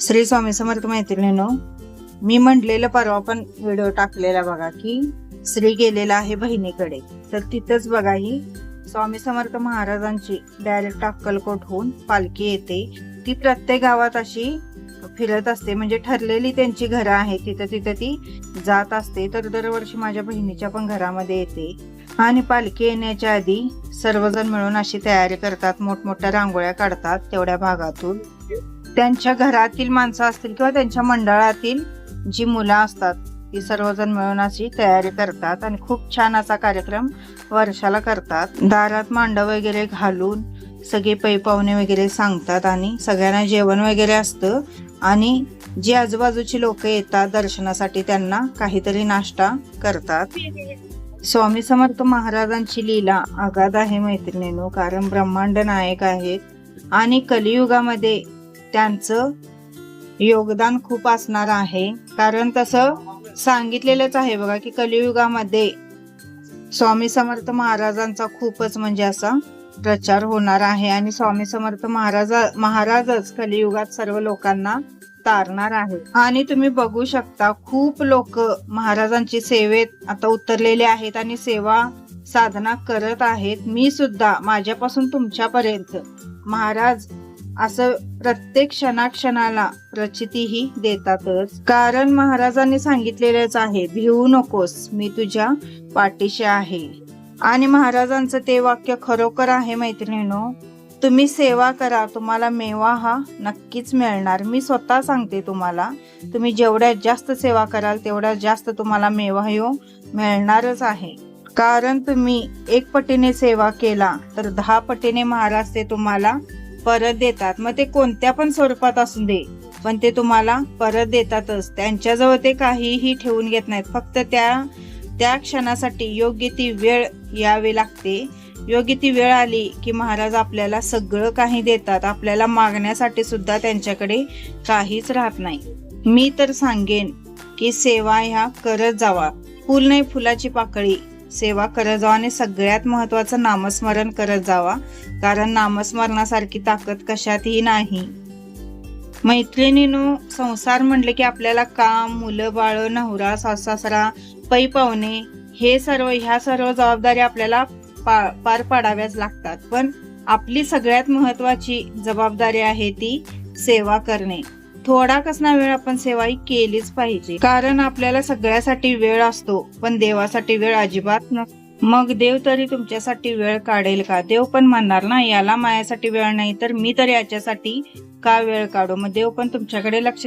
श्री स्वामी समर्थ मैत्रिणीनो मी म्हटलेलं परवा पण व्हिडिओ टाकलेला बघा की श्री गेलेला आहे बहिणीकडे. तर तिथंच बघा ही स्वामी समर्थ महाराजांची डायरेक्ट अक्कलकोट होऊन पालखी येते. ती प्रत्येक गावात अशी फिरत असते म्हणजे ठरलेली त्यांची घरं आहेत. तिथं तिथं ती जात असते. तर दरवर्षी माझ्या बहिणीच्या पण घरामध्ये येते. आणि पालखी येण्याच्या आधी सर्वजण मिळून अशी तयारी करतात मोठमोठ्या रांगोळ्या काढतात तेवढ्या भागातून. त्यांच्या घरातील माणसं असतील किंवा त्यांच्या मंडळातील जी मुलं असतात ती सर्वजण मिळून अशी तयारी करतात आणि खूप छान असा कार्यक्रम वर्षाला करतात. दारात मांडव वगैरे घालून सगळे पै पाहुणे वगैरे सांगतात आणि सगळ्यांना जेवण वगैरे असतं आणि जी आजूबाजूची लोक येतात दर्शनासाठी त्यांना काहीतरी नाश्ता करतात. स्वामी समर्थ महाराजांची लीला अगाध आहे मैत्रिणीनो कारण ब्रह्मांड नायक आहेत. आणि कलियुगामध्ये त्यांचं योगदान खूप असणार आहे. कारण तसं सांगितलेलंच आहे बघा की कलियुगामध्ये स्वामी समर्थ महाराजांचा खूपच म्हणजे असा प्रचार होणार आहे आणि स्वामी समर्थ महाराजा महाराजच कलियुगात सर्व लोकांना तारणार आहे. आणि तुम्ही बघू शकता खूप लोक महाराजांची सेवेत आता उतरलेले आहेत आणि सेवा साधना करत आहेत. मी सुद्धा माझ्यापासून तुमच्यापर्यंत महाराज असं प्रत्येक क्षणाक्षणाला प्रचितीही देतातच. कारण महाराजांनी सांगितलेलंच आहे भिवू नकोस मी तुझ्या पाठीशी आहे. आणि महाराजांचं ते वाक्य खरोखर आहे मैत्रिणीनो? तुम्ही सेवा करा तुम्हाला मेवा हा नक्कीच मिळणार. मी स्वतः सांगते तुम्हाला तुम्ही जेवढ्या जास्त सेवा कराल तेवढ्या जास्त तुम्हाला मेवा यो मिळणारच आहे. कारण तुम्ही एक पटीने सेवा केला तर दहा पटीने महाराज ते तुम्हाला परत देतात. मग ते कोणत्या पण स्वरूपात असू दे. पण ते तुम्हाला परत देतातच. त्यांच्याजवळ ते काहीही ठेवून घेत नाहीत. फक्त त्या त्या क्षणासाठी योग्य ती वेळ यावी लागते. योग्य ती वेळ आली की महाराज आपल्याला सगळं काही देतात. आपल्याला मागण्यासाठी सुद्धा त्यांच्याकडे काहीच राहत नाही. मी तर सांगेन की सेवा ह्या करत जावा. फुल नाही फुलाची पाकळी. सेवा करत जावा आणि सगळ्यात महत्वाचं नामस्मरण करत जावा. कारण नामस्मरणासारखी ताकद कशातही नाही. मैत्रिणीनो संसार म्हणले की आपल्याला काम मुलं बाळ नवरा सासरा पै पाहुणे हे सर्व ह्या सर्व जबाबदारी आपल्याला पा- पार पाडाव्याच लागतात. पण आपली सगळ्यात महत्वाची जबाबदारी आहे ती सेवा करणे. थोडा कसना वेळ आपण सेवा ही केलीच पाहिजे. कारण आपल्याला सगळ्यासाठी वेळ असतो पण देवासाठी वेळ अजिबात नसतो मग देव तरी तुमच्यासाठी वेळ काढेल का? देव पण म्हणणार ना याला माझ्यासाठी वेळ नाही तर मी तर याच्यासाठी का वेळ काढू? मग देव पण तुमच्याकडे लक्ष